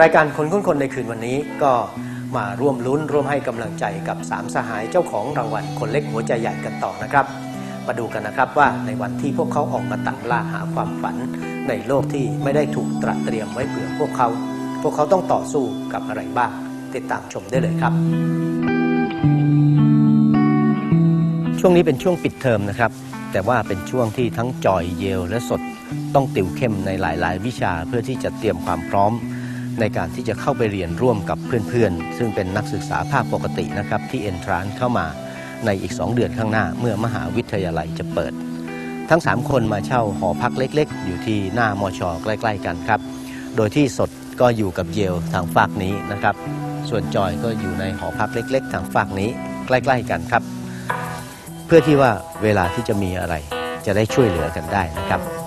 รายการคนคุ้นคนในคืนวันนี้ก็มาร่วมลุ้นร่วมให้กำลังใจกับสามสหายเจ้าของรางวัลคนเล็กหัวใจใหญ่กันต่อนะครับ มาดูกันนะครับว่าในวันที่พวกเขาออกมาตามล่าหาความฝัน ในโลกที่ไม่ได้ถูกตรัสเตรียมไว้เผื่อพวกเขา พวกเขาต้องต่อสู้กับอะไรบ้าง ติดตามชมได้เลยครับ ช่วงนี้เป็นช่วงปิดเทอมนะครับ แต่ว่าเป็นช่วงที่ทั้งจอยเยลและสดต้องติวเข้มในหลาย ๆ วิชาเพื่อที่จะเตรียมความพร้อม ในการที่จะเข้าไปเรียนร่วมกับเพื่อนๆ ซึ่งเป็นนักศึกษาภาคปกตินะครับที่เอนทรานเข้ามาในอีก 2 เดือนข้างหน้าเมื่อมหาวิทยาลัยจะเปิด ทั้ง 3 คนมาเช่าหอพักเล็กๆ อยู่ที่หน้ามอชอใกล้ ๆ กันครับ โดยที่สดก็อยู่กับเยลทางฝากนี้นะครับ ส่วนจอยก็อยู่ในหอพักเล็ก ๆ ทางฝากนี้ใกล้ ๆ กันครับ เพื่อที่ว่าเวลาที่จะมีอะไรจะได้ช่วยเหลือกันได้นะครับ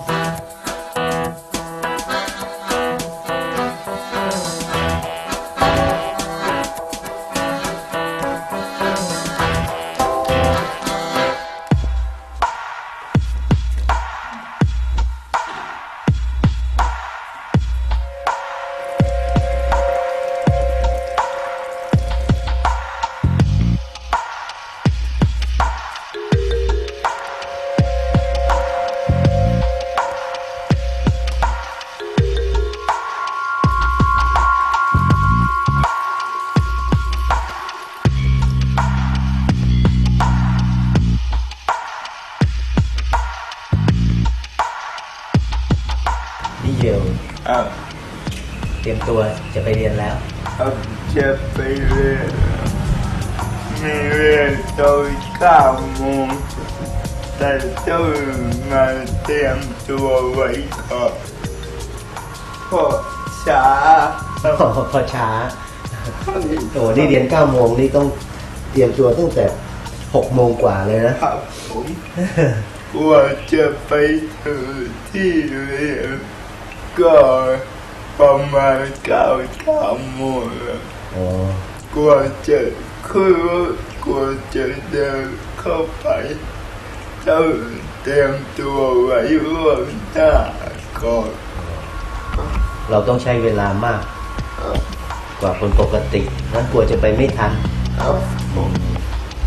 เตรียมตัวจะไปเรียนแล้วครับจะไปเรียนมีเรียนตอนเก้าโมงแต่ต้องมาเตรียมตัวไว้ก่อนเพราะช้าพอช้าโอ้นี่เรียน9โมงนี่ต้องเตรียมตัวตั้งแต่6โมงกว่าเลยนะครับผมกว่าจะไปถึงที่เรียนก็ ประมาณเก้าเก้าโมงแล้วอ๋อกว่าจะขึ้นรถกว่าจะเดินเข้าไปต้องเตรียมตัวไว้ล่วงหน้าก่อนเราต้องใช้เวลามากกว่าคนปกตินั้นกลัวจะไปไม่ทัน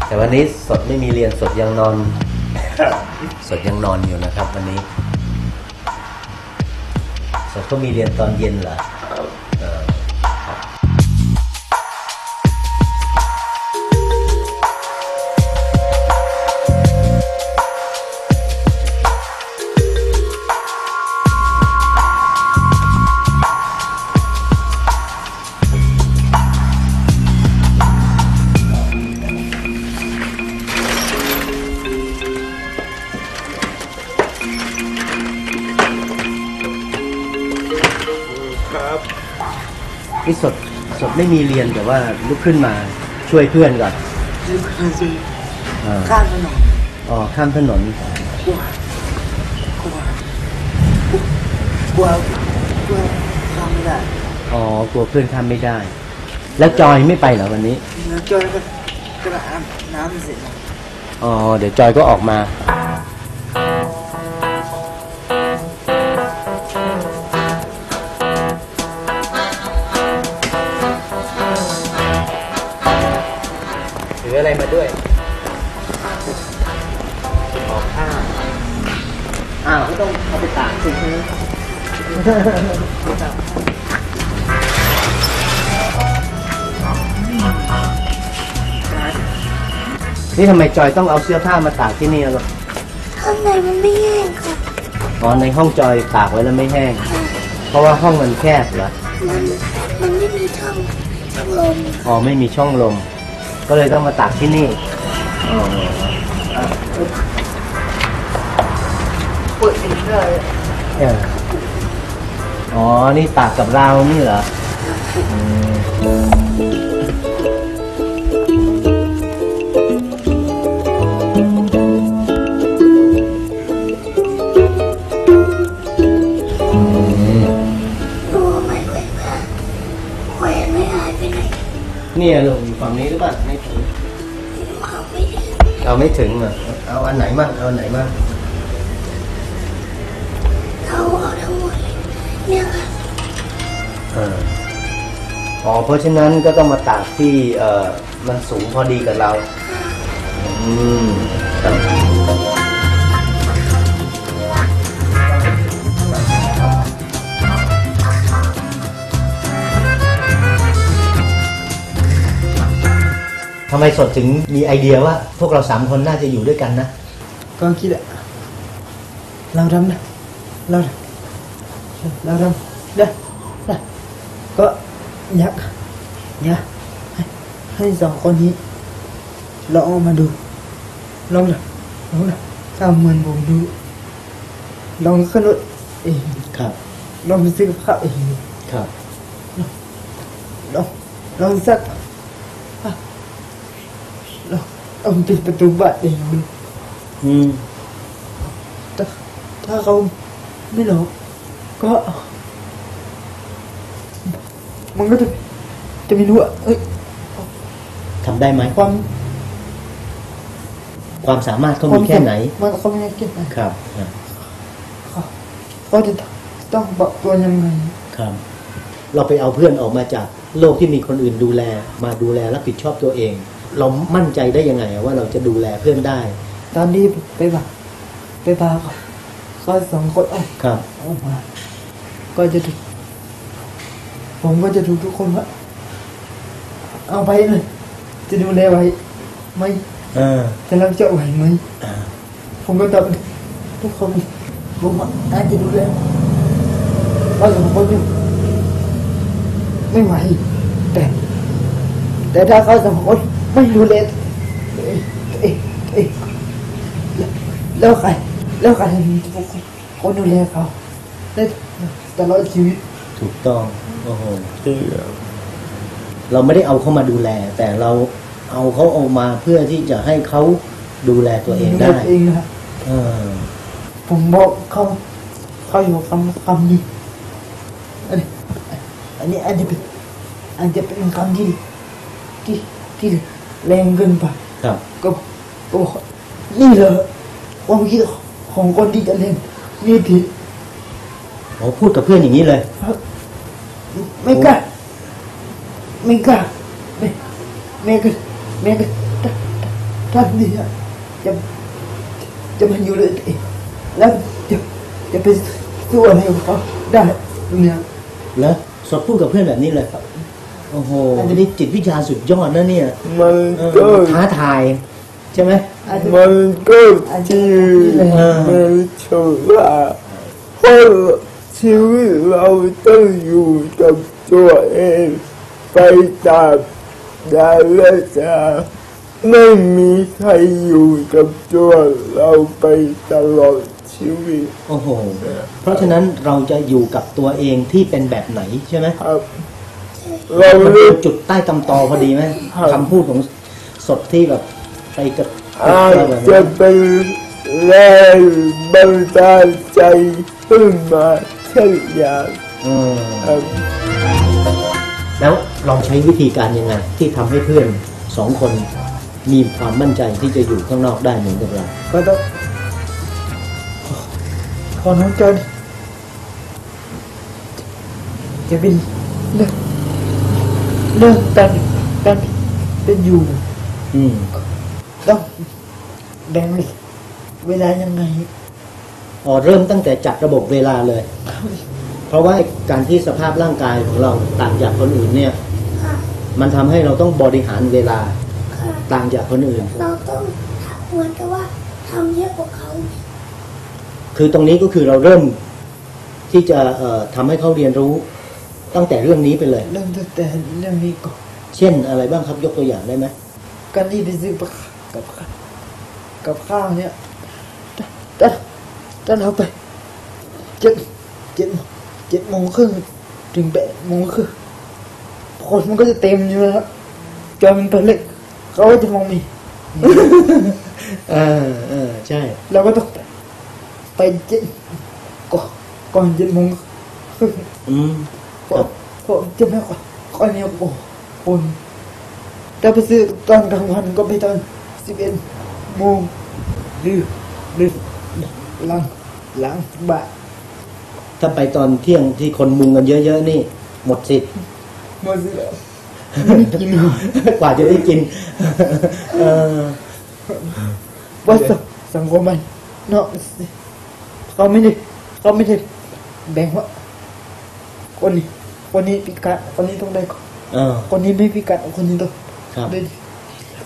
แต่วันนี้สดไม่มีเรียนสดยังนอน สดยังนอนอยู่นะครับ วันนี้ สดก็มีเรียนตอนเย็นเหรอ ครับนี่สดสดไม่มีเรียนแต่ว่าลุกขึ้นมาช่วยเพื่อนก่อนคือคือสิเออข้ามถนนอ๋อข้ามถนนกลัวกลัวกลัวกลัวข้ามไม่ได้อ๋อกลัวเพื่อนข้ามไม่ได้ แล้วจอยไม่ไปเหรอวันนี้แล้วจอยก็กระอาบน้ำเสร็จแล้วอ๋อเดี๋ยวจอยก็ออกมา ออะไรมาด้วยออกข้าวอ้าวก็ต้องเอาไปตากสิใช่ไหมนี่ทำไมจอยต้องเอาเสื้อผ้ามาตากที่นี่ล่ะข้างในมันไม่แห้งค่ะอ๋อในห้องจอยตากไว้แล้วไม่แห้ง เพราะว่าห้องมันแคบเหรอมันมันไม่มีช่องช่องลมอ๋อไม่มีช่องลม ก็เลยต้องมาตากที่นี่อ๋อเปิดอีกเอออ๋อ นี่ตากกับเรานี่เหรออืมอืมตัวไม่แขวนผ้าแขวนไม่หายไปไหนเนี่ยลูกอยู่ฝั่งนี้หรือเปล่า เอาไม่ถึงเหรอเอาอันไหนมั่งเอาอันไหนมั่งเขาเอาทั้งหมดเลยเนี่ยค่ะเอออ๋อเพราะฉะนั้นก็ต้องมาตากที่เอ่อมันสูงพอดีกับเรา อืมำไมสดถึงมีไอเดียว่า พวกเราสามคนน่าจะอยู่ด้วยกันนะ ก็คิดอะเราทำนะเราเราทำได้ได้ก็อยากอยากให้ให้สองคนนี้ลองเอามาดูลองนะลองนะทำเหมือนผมดู ลองขึ้นรถเองครับลองไปซื้อกับข้าวเองครับลองลองสักอะล องลองปิดประตูบ้านเองดูอืมถ้าถ้าเขาไม่หลอกก็ มันก็จะจะไม่รู้ว่าเอ้ยทำได้ไหมความความสามารถเขามีแค่ไหน มันเขาไม่ได้เก็บไหนครับครับเขาเขาจะต้องปรับตัวยังไงครับ เราไปเอาเพื่อนออกมาจากโลกที่มีคนอื่นดูแล มาดูแลรับผิดชอบตัวเอง เรามั่นใจได้ยังไง ว่าเราจะดูแลเพื่อนได้ ตอนที่ไปบ่าไปบ่าเขาเขาสองคนเอาครับออกมาก็จะถูกผมก็จะถูกทุกคนว่าเอาไปเลยจะดูแลไว้ไหม่เออจะรับเจ้าไหวไหมอ่าผมก็ตอบทุกคนผมว่าอาจจะดูแลว่าสองคนอยู่ไม่ไหวแต่ แต่ถ้าเขาสองคน ไม่ดูแลเอ้ยเอ้ยเอ้ยแล้วแล้วใครแล้วใครคนดูแลเขาได้ตลอดชีวิตถูกต้องโอ้โหเราไม่ได้เอาเขามาดูแล แต่เราเอาเขาออกมาเพื่อที่จะให้เขาดูแลตัวเองได้เองนะเออผมบอกเขาเขาอยู่คำคำนี้อันนี้อันนี้อาจจะเป็นอาจจะเป็นคำที่ที่ที่ แรงเกินไปครับ ก็ก็บอกนี่เหรอความคิดของคนที่จะเล่นนี่ผิดโอ้พูดกับเพื่อนอย่างนี้เลย ครับไม่กล้าไม่กล้าไม่ไม่กล้าไม่กล้าถ้าถ้านี่อะจะจะมาอยู่เลยเองแล้วจะจะไปสู้อะไรกับเขาได้เนี่ยแล้วสดพูดกับเพื่อนแบบนี้เลย โอ้โหอันนี้จิตวิชาสุดยอดนะเนี่ยมันเออก็ท้าทายใช่ไหมอาจจะมันก็ที่เออมันถือว่าเพราะชีวิตเราต้องอยู่กับตัวเองไปตามดาราจาไม่มีใครอยู่กับตัวเราไปตลอดชีวิต โอ้โห เพราะฉะนั้นเราจะอยู่กับตัวเองที่เป็นแบบไหนใช่ไหมครับ เรามันเลืเป็อนกจุดใต้ตำตอพอดีไหมครับคำพูดของสดที่แบบไปกับอาจแบบจะนั้นเป็นแรงบันดาลใจขึ้นมาเช่นอย่างอืมครับแล้วลองใช้วิธีการยังไงที่ทำให้เพื่อนสองคนมีความมั่นใจที่จะอยู่ข้างนอกได้เหมือนกับเรา ก็ต้องขอขอน้องจอนจะเป็นเรื่อง เรื่องการการเป็นอยู่อืมต้องแบ่งเวลายังไงอ๋อเริ่มตั้งแต่จัดระบบเวลาเลย เพราะว่าการที่สภาพร่างกายของเราต่างจากคนอื่นเนี่ยค่ะมันทำให้เราต้องบริหารเวลาค่ะต่างจากคนอื่น เราต้องทำเหมือนกับว่าทำเยอะกว่าเขา คือตรงนี้ก็คือเราเริ่มที่จะเอ่อทำให้เขาเรียนรู้ ตั้งแต่เรื่องนี้ไปเลย เริ่มตั้งแต่เรื่องนี้ก่อนเช่นอะไรบ้างครับยกตัวอย่างได้ไหมการที่ไปซื้อกับข้าวกับข้าวกับข้าวเนี่ยถ้าถ้าถ้าเราไปเจ็ดเจ็ดเจ็ดโมงครึ่งถึงแปดโมงครึ่งคนมันก็จะเต็มอยู่แล้วจอมันตัวเล็กเขาก็จะมองไมีเออเออใช่เราก็ต้องไปไปเจ็ดก่อนก่อนเจ็ดโมงครึ่งอืม เพราะเพราะจะไม่ค่อยค่อยเนี่ยโอ้คนแต่ไปซื้อตอนกลางวันก็ไปตอนสิบเอ็ดโมงหรือหรือหลังหลังบ่ายถ้าไปตอนเที่ยงที่คนมุงกันเยอะๆนี่ หมดสิทธิ์หมดแล้วไม่ได้กินกว่าจะได้กินเออว่าสังสังคมมันเนาะเขาไม่ได้เขาไม่ได้แบ่งว่าคนนี้ คนนี้พิการคนนี้ต้องได้ก่อนเออคนนี้ไม่พิการคนนี้ต้องครับได้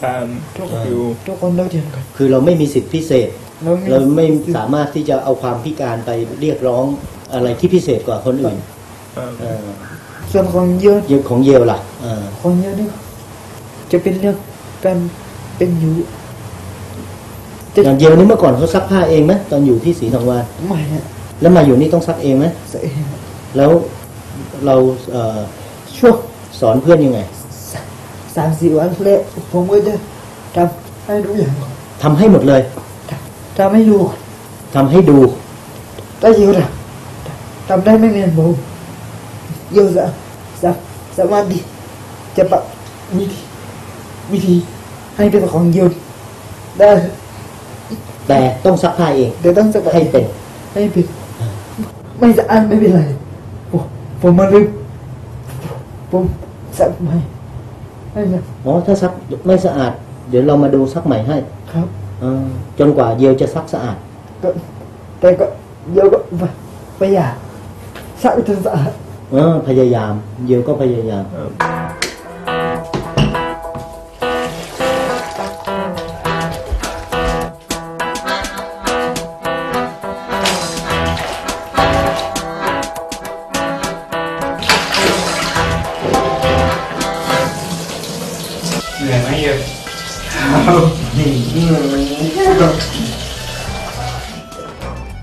ตามทุกอยู่ทุกคนเท่าเทียมกัน คือเราไม่มีสิทธิพิเศษเราเราไม่สามารถที่จะเอาความพิการไปเรียกร้องอะไรที่พิเศษกว่าคนอื่นครับเออส่วนของเยอะเยอะของเยลล่ะเออของเยอะนี่จะเป็นเรื่องการเป็นอยู่จะอย่างเยลนี่เมื่อก่อนเขาซักผ้าเองไหมตอนอยู่ที่ศรีทองวานไม่ฮะแล้วมาอยู่นี่ต้องซักเองไหมใส่แล้ว เราเอ่อช่วงสอนเพื่อนยังไงสามสี่วันแรกผมก็จะทำให้ดูอย่างก่อนทำให้หมดเลยทำให้ดูก่อนทำให้ดูถ้าอยู่นะทำได้ไม่เรียนผมโยสะสะสามารถดีจะปรับวิธีวิธีให้เป็นของโยนได้แต่ต้องซักผ้าเองเดี๋ยวต้องจะปรับให้เป็นให้เป็นไม่สะอาดไม่เป็นไร ผมผมมาลืมผมสักใหม่ให้นะอ๋อถ้าซักไม่สะอาด เดี๋ยวเรามาดูซักใหม่ให้ครับเออจนกว่าเยลจะซักสะอาดก็แต่ก็โยก็ไปไปอยากสักจนสะอาดเออพยายาม เยลก็พยายาม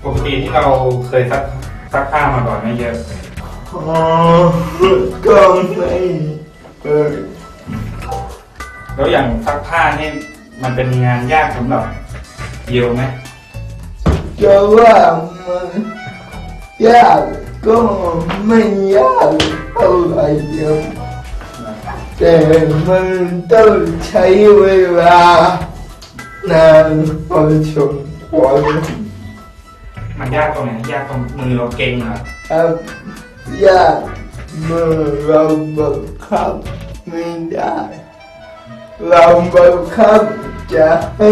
ปกติที่เราเคยซักซักผ้ามาก่อนไหมเยอะอ๋อก็ไม่เออแล้วอย่างซักผ้านี่มันเป็นงานยากสำหรับเยลไหมจะว่ามันยากก็ไม่ยากเท่าไหร่เดียวแต่มันต้องใช้เวลานานพอสมควร มันยากตรงไหนยากตรงมือเราเก่งเหรอครับยากมือเราบังคับไม่ได้ เราบังคับจะให้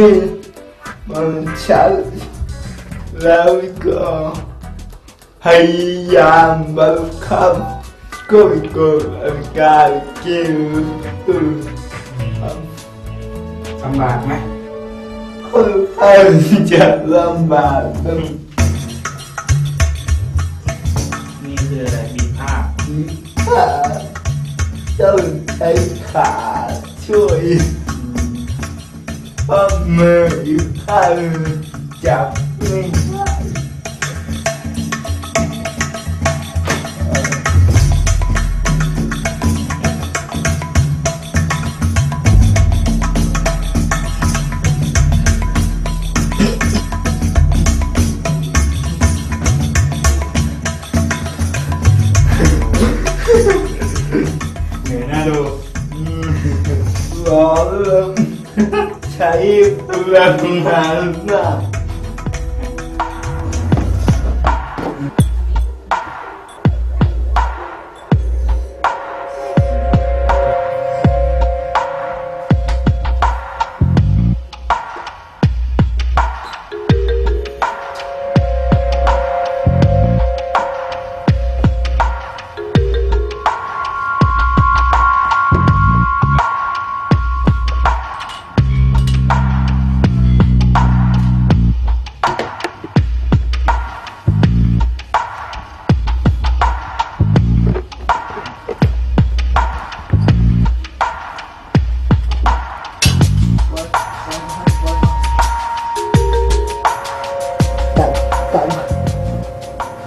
มันชัดแล้วก็พยายามบังคับก็เกิดอาการเกินตื่นลำบากไหมค่อนข้างจะลำบาก คืออะไรบีบผ้าถ้าต้องใช้ขาช่วยเพราะมืออยู่ข้างจับไม่ ใช้พลั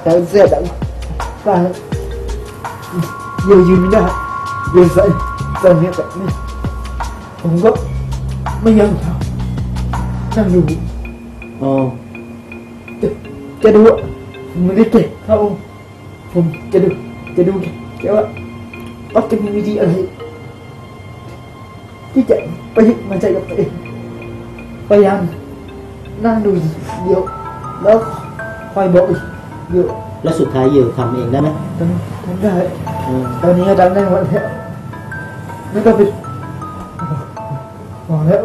ตัดเสื้อตัดตัดโยยืนไม่ได้โยใส่ใส่เนี่ยแบบนี้ผมก็ไม่ยอมทำนั่งดูอ๋อจะจะดูอะผมไม่ได้เอยู่แล้วสุดท้ายอยู่ทำเองได้ไหมทำได้ตอนนี้ทำได้หมดแล้วไม่ต้องไปบอกแล้ว